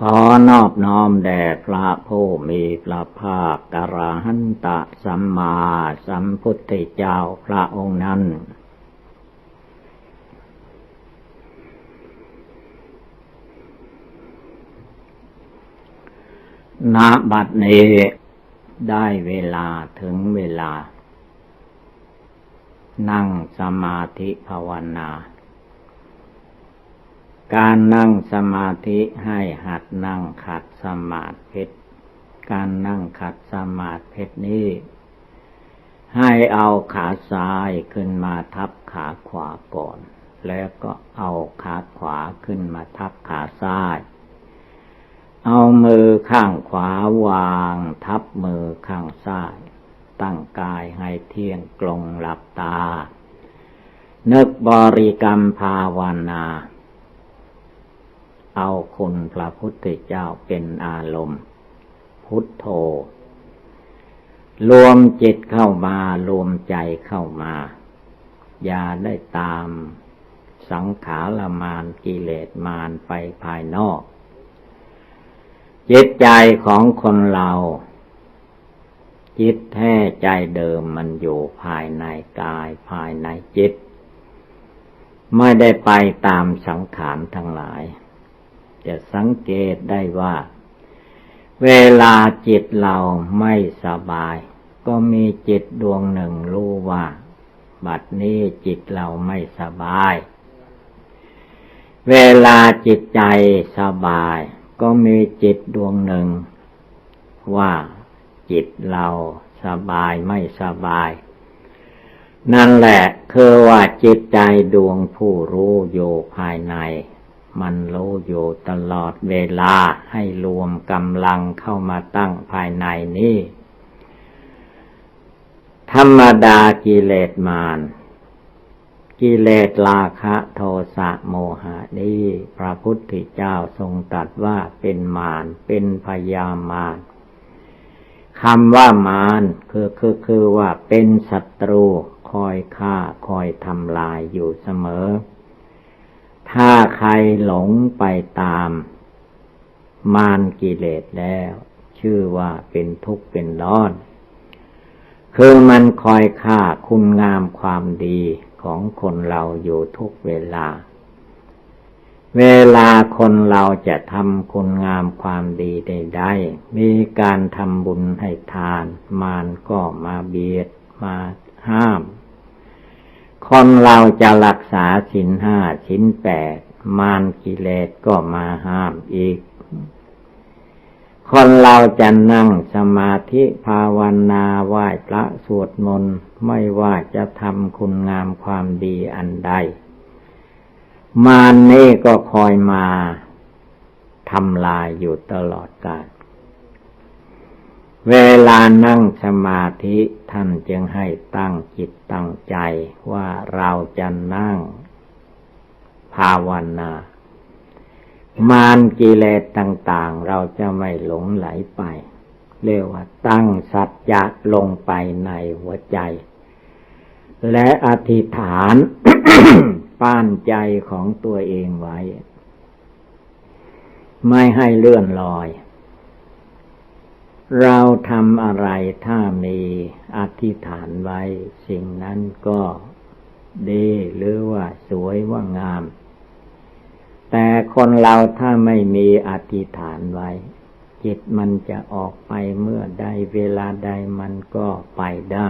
ขอนอบน้อมแด่พระผู้มีพระภาคกระหันตะสัมมาสัมพุทธเจ้าพระองค์นั้น ณ บัดนี้ได้เวลาถึงเวลา นั่งสมาธิภาวนา การนั่งสมาธิให้หัดนั่งขัดสมาธิการนั่งขัดสมาธินี้ ให้เอาขาซ้ายขึ้นมาทับขาขวาก่อน แล้วก็เอาขาขวาขึ้นมาทับขาซ้าย เอามือข้างขวาวางทับมือข้างซ้าย ตั้งกายให้เที่ยงกลงหลับตา นึกบริกรรมภาวนา เอาคุณพระพุทธเจ้าเป็นอารมณ์ พุทโธ รวมจิตเข้ามารวมใจเข้ามา อย่าได้ตามสังขารมานกิเลสมานไปภายนอก จิตใจของคนเรา จิตแท้ใจเดิมมันอยู่ภายในกายภายในจิต ไม่ได้ไปตามสังขารทั้งหลาย จะสังเกตได้ว่า เวลาจิตเราไม่สบาย ก็มีจิตดวงหนึ่งรู้ว่า บัดนี้จิตเราไม่สบาย เวลาจิตใจสบาย ก็มีจิตดวงหนึ่ง ว่าจิตเราสบายไม่สบาย นั่นแหละคือว่าจิตใจดวงผู้รู้อยู่ภายใน มันรู้อยู่ตลอดเวลาให้รวมกำลังเข้ามาตั้งภายในนี้ ธรรมดากิเลสมารกิเลสราคะโทสะโมหะนี้ พระพุทธเจ้าทรงตรัสว่าเป็นมารเป็นพยามารคำว่ามารคือคือคือว่าเป็นศัตรูคอยฆ่าคอยทำลายอยู่เสมอ ถ้าใครหลงไปตามมารกิเลสแล้ว ชื่อว่าเป็นทุกข์เป็นร้อน คือมันคอยฆ่าคุณงามความดีของคนเราอยู่ทุกเวลา เวลาคนเราจะทำคุณงามความดีใดๆมีการทำบุญให้ทาน มารก็มาเบียดมาห้าม คนเราจะรักษาสินห้าสินแปดมารกิเลสก็มาห้ามอีก คนเราจะนั่งสมาธิภาวนาไหว้พระสวดมนต์ไม่ว่าจะทำคุณงามความดีอันใด มารนี่ก็คอยมาทำลายอยู่ตลอดกาล เวลานั่งสมาธิท่านจึงให้ตั้งจิตตั้งใจว่าเราจะนั่ง ภาวนา มานกิเลสต่าง ๆ เราจะไม่หลงไหลไป เรียกว่าตั้งสัจจะลงไปในหัวใจ และอธิษฐานป้านใจของตัวเองไว้ ไม่ให้เลื่อนลอย เราทำอะไรถ้ามีอธิษฐานไว้ สิ่งนั้นก็ดีหรือว่าสวยว่างาม แต่คนเราถ้าไม่มีอธิษฐานไว้ จิตมันจะออกไปเมื่อใดเวลาใดมันก็ไปได้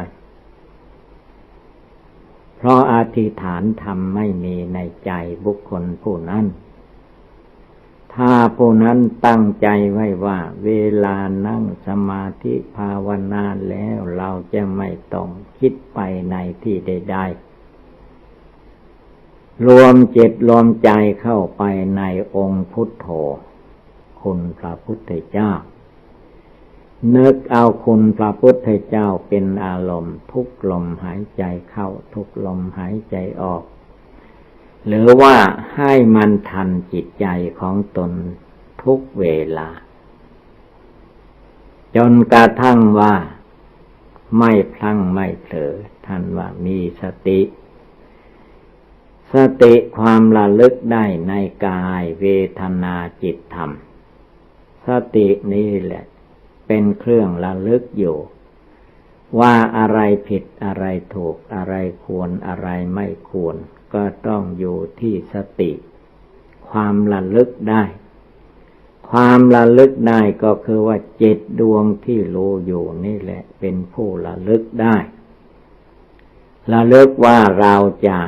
เพราะอธิษฐานทำไม่มีในใจบุคคลผู้นั้น ถ้าผู้นั้นตั้งใจไว้ว่า เวลานั่งสมาธิภาวนาแล้วเราจะไม่ต้องคิดไปในที่ใดๆ รวมจิตรวมใจเข้าไปในองค์พุทโธคุณพระพุทธเจ้า นึกเอาคุณพระพุทธเจ้าเป็นอารมณ์ทุกลมหายใจเข้าทุกลมหายใจออก หรือว่าให้มันทันจิตใจของตนทุกเวลา จนกระทั่งว่า ไม่พลั้งไม่เผลอท่านว่ามีสติ สติความระลึกได้ในกายเวทนาจิตธรรม สตินี่แหละ เป็นเครื่องระลึกอยู่ ว่าอะไรผิดอะไรถูกอะไรควรอะไรไม่ควร ก็ต้องอยู่ที่สติ ความระลึกได้ ความระลึกได้ก็คือว่าจิตดวงที่รู้อยู่นี่แหละ เป็นผู้ระลึกได้ระลึกว่าเราจะ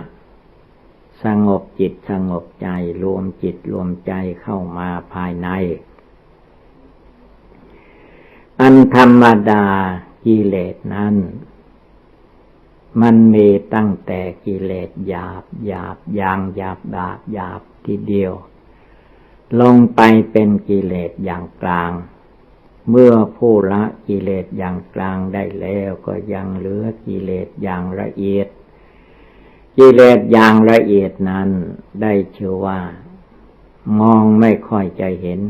สงบจิตสงบใจรวมจิตรวมใจเข้ามาภายใน อันธรรมดากิเลสนั้น มันมีตั้งแต่กิเลสหยาบหยาบยางหยาบดาบหยาบทีเดียว ลงไปเป็นกิเลสอย่างกลาง เมื่อผู้ละกิเลสอย่างกลางได้แล้วก็ยังเหลือกิเลสอย่างละเอียด กิเลสอย่างละเอียดนั้นได้ชื่อว่า มองไม่ค่อยจะเห็น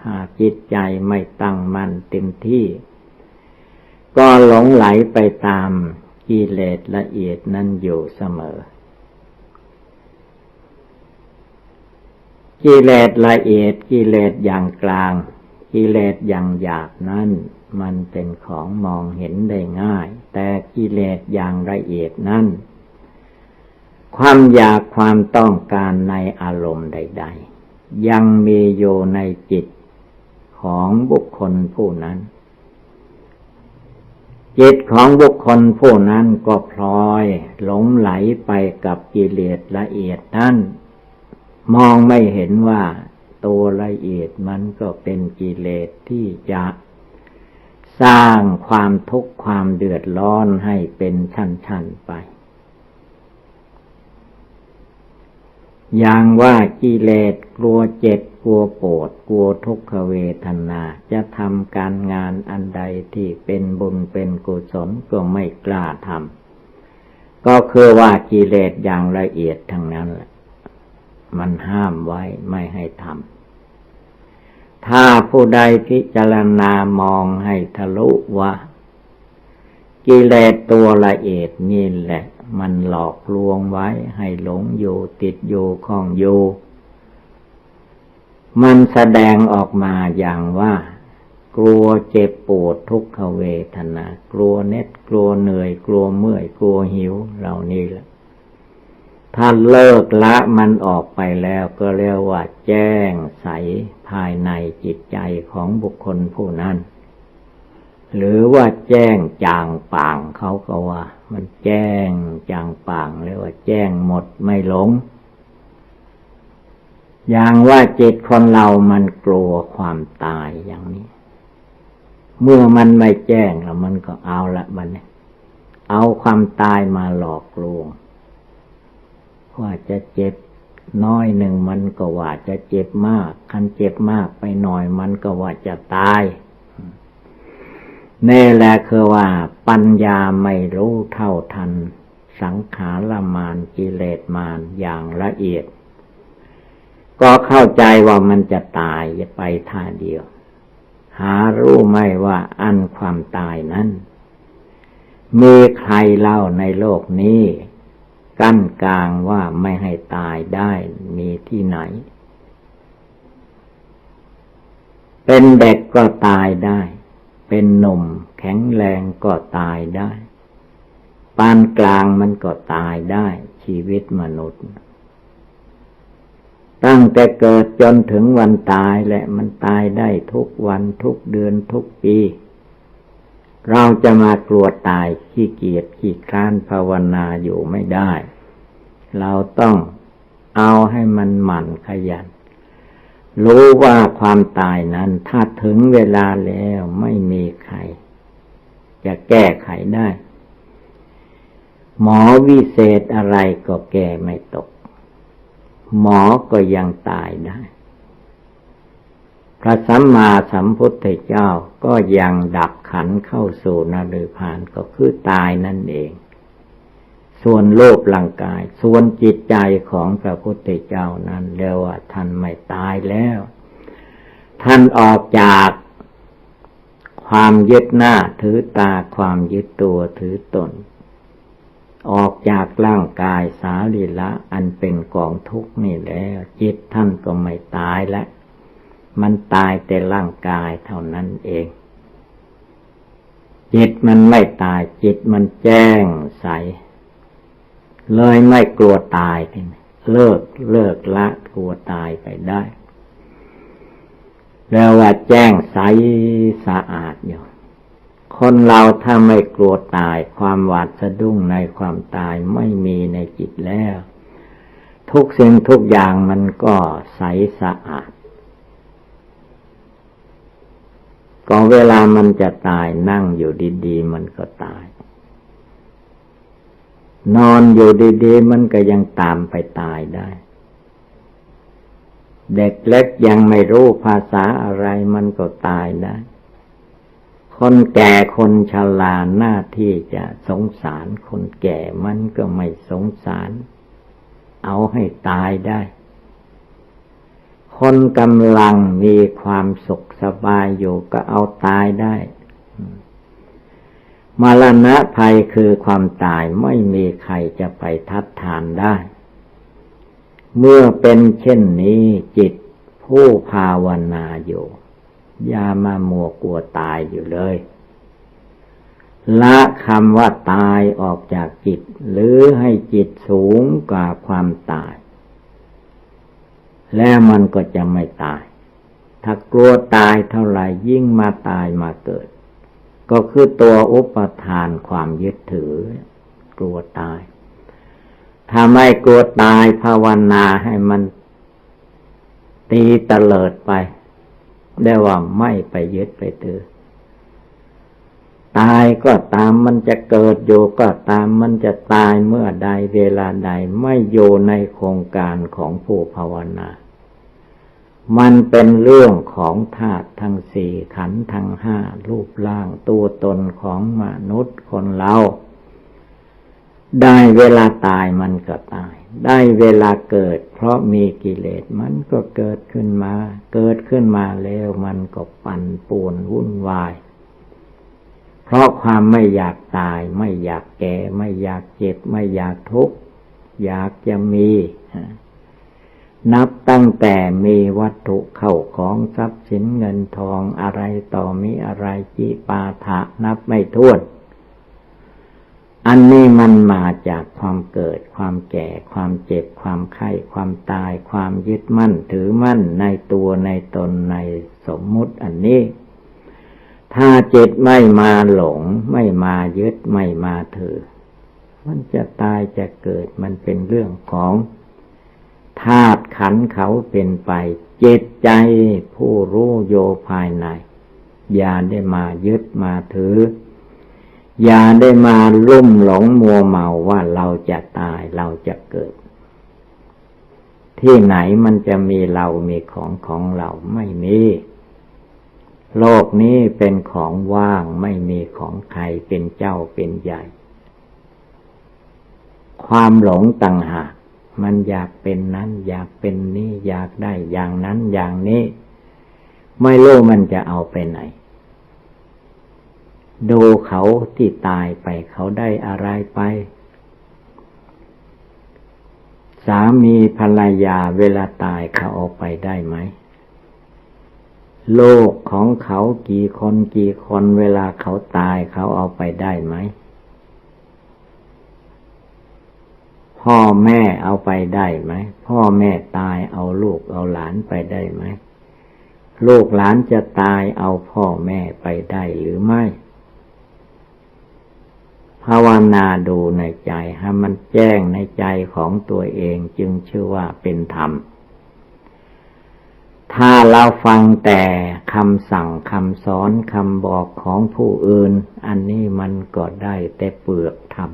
ถ้าจิตใจไม่ตั้งมั่นเต็มที่ ก็หลงไหลไปตาม กิเลสละเอียดนั้นอยู่เสมอ กิเลสละเอียดกิเลสอย่างกลาง กิเลสอย่างหยาบนั้นมันเป็นของมองเห็นได้ง่าย แต่กิเลสอย่างละเอียดนั้นความอยากความต้องการในอารมณ์ใด ๆ ยังมีอยู่ในจิตของบุคคลผู้นั้น จิตของบุคคลผู้นั้นก็พลอยหลงไหลไปกับกิเลสละเอียดนั้นมองไม่เห็นว่าตัวละเอียดมันก็เป็นกิเลสที่จะสร้างความทุกข์ความเดือดร้อนให้เป็นชั้นๆไป อย่างว่ากิเลสกลัวเจ็บกลัวปวดกลัวทุกขเวทนา จะทำการงานอันใดที่เป็นบุญเป็นกุศลก็ไม่กล้าทำก็คือว่ากิเลสอย่างละเอียดทั้งนั้นแหละมันห้ามไว้ไม่ให้ทำถ้าผู้ใดพิจารณามองให้ทะลุว่ากิเลสตัวละเอียดนี่แหละ มันหลอกลวงไว้ให้หลงอยู่ติดอยู่คล้องอยู่ มันแสดงออกมาอย่างว่า กลัวเจ็บปวดทุกขเวทนา กลัวเน็ดกลัวเหนื่อย กลัวเมื่อย กลัวหิวเหล่านี้แหละถ้าเลิกละมันออกไปแล้วก็เรียกว่าแจ้งใสภายในจิตใจของบุคคลผู้นั้น หรือว่าแจ้งจางป่างเขาก็ว่า มันแจ้งจางป่างเรียกว่าแจ้งหมดไม่หลง อย่างว่าจิตคนเรามันกลัวความตายอย่างนี้ เมื่อมันไม่แจ้งแล้วมันก็เอาละมันเอาความตายมาหลอกลวงว่าจะเจ็บน้อยหนึ่งมันก็ว่าจะเจ็บมาก คันเจ็บมากไปหน่อยมันก็ว่าจะตาย นี่แหละคือว่าปัญญาไม่รู้เท่าทัน สังขารมานกิเลสมานอย่างละเอียด ก็เข้าใจว่ามันจะตายจะไปท่าเดียว หารู้ไหมว่าอันความตายนั้นมีใครเล่าในโลกนี้ กั้นกลางว่าไม่ให้ตายได้มีที่ไหน เป็นเด็กก็ตายได้ เป็นหนุ่มแข็งแรงก็ตายได้ ปานกลางมันก็ตายได้ ชีวิตมนุษย์ ตั้งแต่เกิดจนถึงวันตายแหละมันตายได้ทุกวันทุกเดือนทุกปี เราจะมากลัวตายขี้เกียจขี้คร้านภาวนาอยู่ไม่ได้ เราต้องเอาให้มันหมั่นขยัน รู้ว่าความตายนั้น ถ้าถึงเวลาแล้วไม่มีใคร จะแก้ไขได้ หมอวิเศษอะไรก็แก้ไม่ตก หมอก็ยังตายได้ พระสัมมาสัมพุทธเจ้าก็ยังดับขันเข้าสู่นรพานก็คือตายนั่นเอง ส่วนโลกร่างกาย ส่วนจิตใจของพระพุทธเจ้านั้นเรียกว่าท่านไม่ตายแล้ว ท่านออกจากความยึดหน้าถือตาความยึดตัวถือตน ออกจากร่างกายสาลีละ อันเป็นกองทุกข์นี่แล้ว จิตท่านก็ไม่ตายแล้วมันตายแต่ร่างกายเท่านั้นเอง จิตมันไม่ตายจิตมันแจ้งใส เลยไม่กลัวตายเลิกเลิกละกลัวตายไปได้ แล้วว่าแจ้งใสสะอาดอยู่คนเราถ้าไม่กลัวตายความหวาดสะดุ้งในความตายไม่มีในจิตแล้ว ทุกสิ่งทุกอย่างมันก็ใสสะอาดก็เวลามันจะตายนั่งอยู่ดีๆ มันก็ตาย นอนอยู่ดีๆ มันก็ยังตามไปตายได้ เด็กเล็กยังไม่รู้ภาษาอะไรมันก็ตายได้ คนแก่คนชราหน้าที่จะสงสารคนแก่มันก็ไม่สงสาร เอาให้ตายได้ คนกำลังมีความสุขสบายอยู่ก็เอาตายได้ มรณะภัยคือความตายไม่มีใครจะไปทัดทานได้ เมื่อเป็นเช่นนี้จิตผู้ภาวนาอยู่อย่ามามัวกลัวตายอยู่เลย ละคำว่าตายออกจากจิต หรือให้จิตสูงกว่าความตาย แล้วมันก็จะไม่ตาย ถ้ากลัวตายเท่าไหร่ยิ่งมาตายมาเกิด ก็คือตัวอุปทานความยึดถือ กลัวตาย ถ้าไม่กลัวตายภาวนาให้มันตีเตลิดไป ได้ว่าไม่ไปยึดไปถือ ตายก็ตามมันจะเกิดอยู่ก็ตามมันจะตายเมื่อใดเวลาใดไม่อยู่ในโครงการของผู้ภาวนา มันเป็นเรื่องของธาตุทั้งสี่ขันธ์ทั้งห้ารูปร่างตัวตนของมนุษย์คนเราได้เวลาตายมันก็ตาย ได้เวลาเกิด เพราะมีกิเลสมันก็เกิดขึ้นมา เกิดขึ้นมาแล้วมันก็ปั่นป่วนวุ่นวาย เพราะความไม่อยากตาย ไม่อยากแก่ ไม่อยากเจ็บ ไม่อยากทุกข์ อยากจะมี นับ ตั้งแต่มีวัตถุเข้าของทรัพย์สินเงินทองอะไรต่อมีอะไรจิปาถะนับไม่ถ้วน อันนี้มันมาจากความเกิด ความแก่ ความเจ็บ ความไข้ ความตาย ความยึดมั่นถือมั่นในตัวในตนในสมมุติอันนี้ ถ้าจิตไม่มาหลง ไม่มายึดไม่มาถือ มันจะตายจะเกิดมันเป็นเรื่องของ ธาตุขันเขาเป็นไป เจตใจผู้รู้โยภายใน อย่าได้มายึดมาถือ อย่าได้มาลุ่มหลงมัวเมาว่าเราจะตายเราจะเกิด ที่ไหนมันจะมีเรามีของของเราไม่มีโลกนี้เป็นของว่างไม่มีของใครเป็นเจ้าเป็นใหญ่ ความหลงต่างหาก มันอยากเป็นนั้น อยากเป็นนี้อยากได้อย่างนั้นอย่างนี้ ไม่รู้มันจะเอาไปไหน ดูเขาที่ตายไปเขาได้อะไรไป สามีภรรยาเวลาตายเขาเอาไปได้ไหมโลกของเขากี่คนกี่คนเวลาเขาตายเขาเอาไปได้ไหม พ่อแม่เอาไปได้ไหม พ่อแม่ตายเอาลูกเอาหลานไปได้ไหม ลูกหลานจะตายเอาพ่อแม่ไปได้หรือไม่ ภาวนาดูในใจให้มันแจ้งในใจของตัวเองจึงชื่อว่าเป็นธรรม ถ้าเราฟังแต่คำสั่งคำสอนคำบอกของผู้อื่น อันนี้มันก็ได้แต่เปลือกธรรม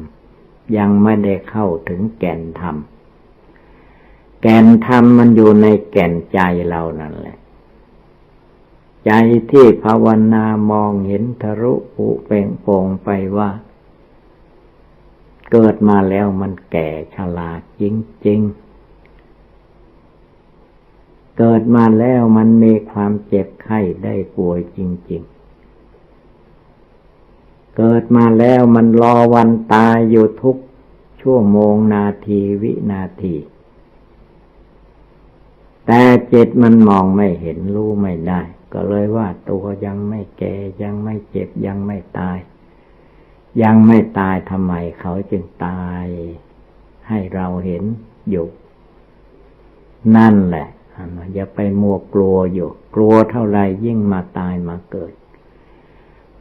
ยังไม่ได้เข้าถึงแก่นธรรม แก่นธรรมมันอยู่ในแก่นใจเรานั่นแหละ ใจที่ภาวนามองเห็นทะลุปุเป่งโป่งไปว่า เกิดมาแล้วมันแก่ชราจริง ๆเกิดมาแล้วมันมีความเจ็บไข้ได้ป่วยจริงๆ เกิดมาแล้วมันรอวันตายอยู่ทุกชั่วโมงนาทีวินาที แต่จิตมันมองไม่เห็นรู้ไม่ได้ ก็เลยว่าตัวยังไม่แก่ยังไม่เจ็บยังไม่ตาย ยังไม่ตายทำไมเขาจึงตาย ให้เราเห็นอยู่ นั่นแหละอย่าไปมัวกลัวอยู่ กลัวเท่าไรยิ่งมาตายมาเกิด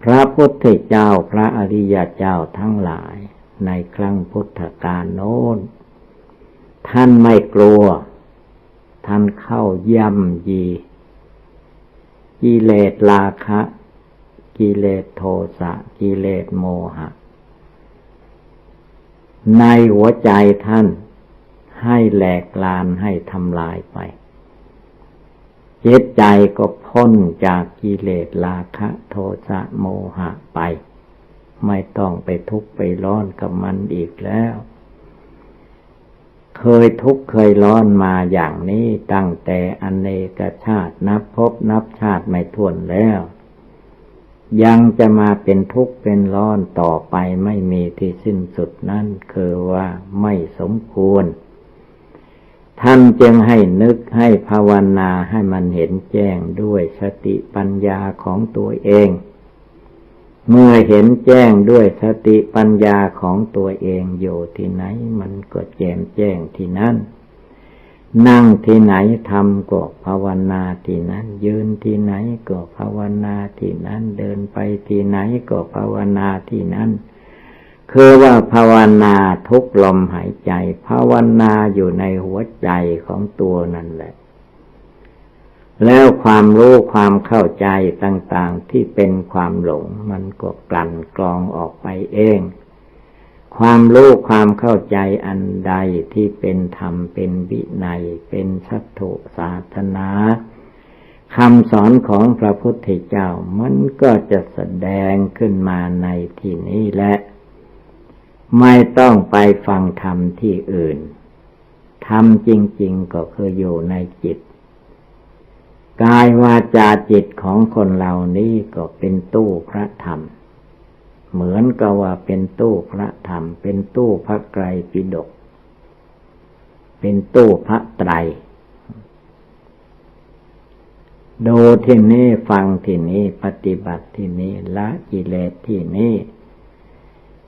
พระพุทธเจ้าพระอริยเจ้าทั้งหลาย ในครั้งพุทธกาลโน้น ท่านไม่กลัว ท่านเข้าย่ำยี กิเลสราคะ กิเลสโทสะ กิเลสโมหะ ในหัวใจท่านให้แหลกลานให้ทำลายไป จิตใจก็พ้นจากกิเลสราคะโทสะโมหะไป ไม่ต้องไปทุกข์ไปร้อนกับมันอีกแล้ว เคยทุกข์เคยร้อนมาอย่างนี้ตั้งแต่อเนกชาตินับพบนับชาติไม่ทวนแล้ว ยังจะมาเป็นทุกข์เป็นร้อนต่อไปไม่มีที่สิ้นสุดนั่นคือว่าไม่สมควร ท่านจึงให้นึกให้ภาวนาให้มันเห็นแจ้งด้วยสติปัญญาของตัวเอง เมื่อเห็นแจ้งด้วยสติปัญญาของตัวเองอยู่ที่ไหนมันก็แจ่มแจ้งที่นั่น นั่งที่ไหนทำก็ภาวนาที่นั้น ยืนที่ไหนก็ภาวนาที่นั้น เดินไปที่ไหนก็ภาวนาที่นั้น คือว่าภาวนาทุกลมหายใจ ภาวนาอยู่ในหัวใจของตัวนั่นแหละ แล้วความรู้ความเข้าใจต่างๆที่เป็นความหลง มันก็กลั่นกรองออกไปเอง ความรู้ความเข้าใจอันใดที่เป็นธรรมเป็นวินัย เป็นสัตถุศาสนาคำสอนของพระพุทธเจ้ามันก็จะแสดงขึ้นมาในที่นี้และ ไม่ต้องไปฟังธรรมที่อื่น ธรรมจริง ๆ ก็คืออยู่ในจิต กายวาจาจิตของคนเหล่านี้ก็เป็นตู้พระธรรม เหมือนกับว่าเป็นตู้พระธรรม เป็นตู้พระไกรปิฎก เป็นตู้พระไตร ดูที่นี้ฟังที่นี้ปฏิบัติที่นี้ละกิเลสที่นี้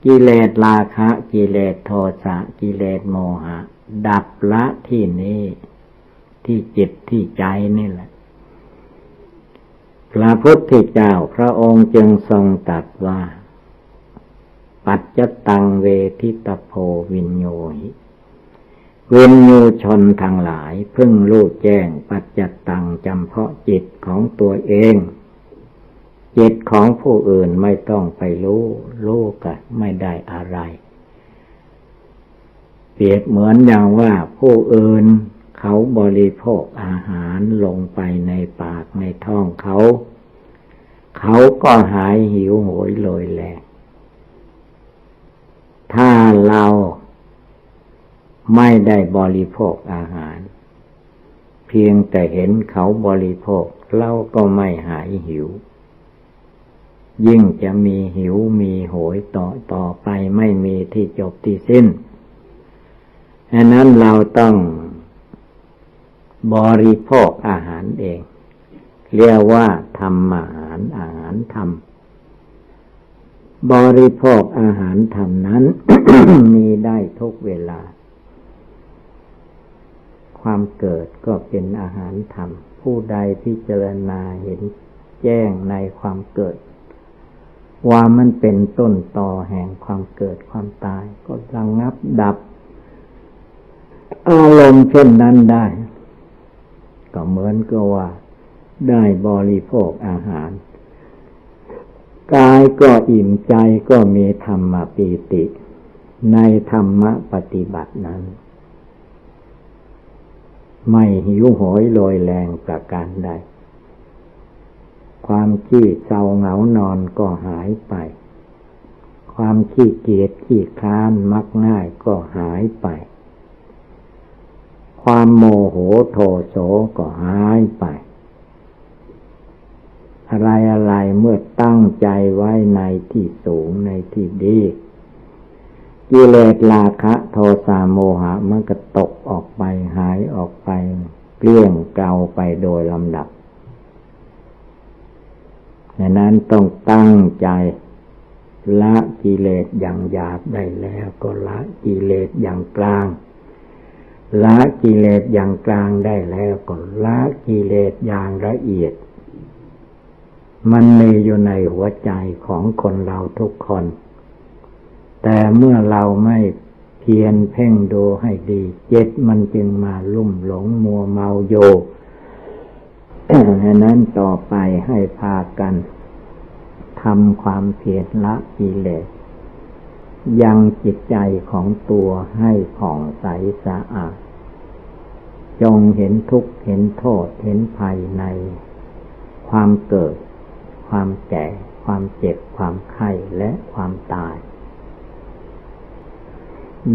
กิเลสราคะ กิเลสโทสะกิเลสโมหะ ดับละที่นี้ที่จิตที่ใจนี่แหละ พระพุทธเจ้าพระองค์จึงทรงตรัสว่า ปัจจตังเวทิตโพวินโยหิวินยูชนทางหลายพึ่งรู้แจ้งปัจจตังจำเพาะจิตของตัวเอง จิตของผู้อื่นไม่ต้องไปรู้รู้กันไม่ได้อะไร เปรียบเหมือนอย่างว่าผู้อื่นเขาบริโภคอาหารลงไปในปากในท้องเขา เขาก็หายหิวโหยลอยแหลกถ้าเราไม่ได้บริโภคอาหาร เพียงแต่เห็นเขาบริโภคเราก็ไม่หายหิว ยิ่งจะมีหิวมีโหยต่อต่อไปไม่มีที่จบที่สิ้นดังนั้นเราต้องบริโภคอาหารเอง เรียกว่าทำอาหารอาหารทำบริโภคอาหารทำนั้น มีได้ทุกเวลา ความเกิดก็เป็นอาหารธรรม ผู้ใดพิจารณาเห็นแจ้งในความเกิด ว่ามันเป็นต้นต่อแห่งความเกิดความตาย ก็ระงงับดับ อารมณ์เช่นนั้นได้ ก็เหมือนกับว่า ได้บริโภคอาหาร กายก็อิ่มใจก็มีธรรมปีติ ในธรรมปฏิบัตินั้น ไม่หิวโหยลอยแรงประการใด ความขี้เศร้าเหงานอนก็หายไป ความขี้เกียจขี้ค้านมักง่ายก็หายไป ความโมโหโทโสก็หายไป อะไรอะไรเมื่อตั้งใจไว้ในที่สูงในที่ดีกิเลสราคะโทสะโมหะมันก็ตกออกไปหายออกไปเกลี้ยงเกลาไปโดยลำดับ ดังนั้นต้องตั้งใจ ละกิเลสอย่างหยาบได้แล้วก็ละกิเลสอย่างกลาง ละกิเลสอย่างกลางได้แล้วก็ละกิเลสอย่างละเอียด มันมีอยู่ในหัวใจของคนเราทุกคน แต่เมื่อเราไม่เพียรเพ่งดูให้ดี เจ็ดมันจึงมาลุ่มหลงมัวเมาโย ดังนั้นต่อไปให้พากันทำความเพียรละกิเลสยังจิตใจของตัวให้ผ่องใสสะอาด จงเห็นทุกข์เห็นโทษเห็นภัยใน ความเกิด ความแก่ ความเจ็บ ความไข้และความตาย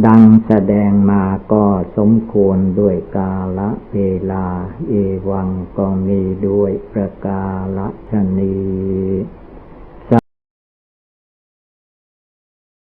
ดังแสดงมาก็สมควรด้วยกาละเวลา เอวังก็มีด้วยประกาละชนี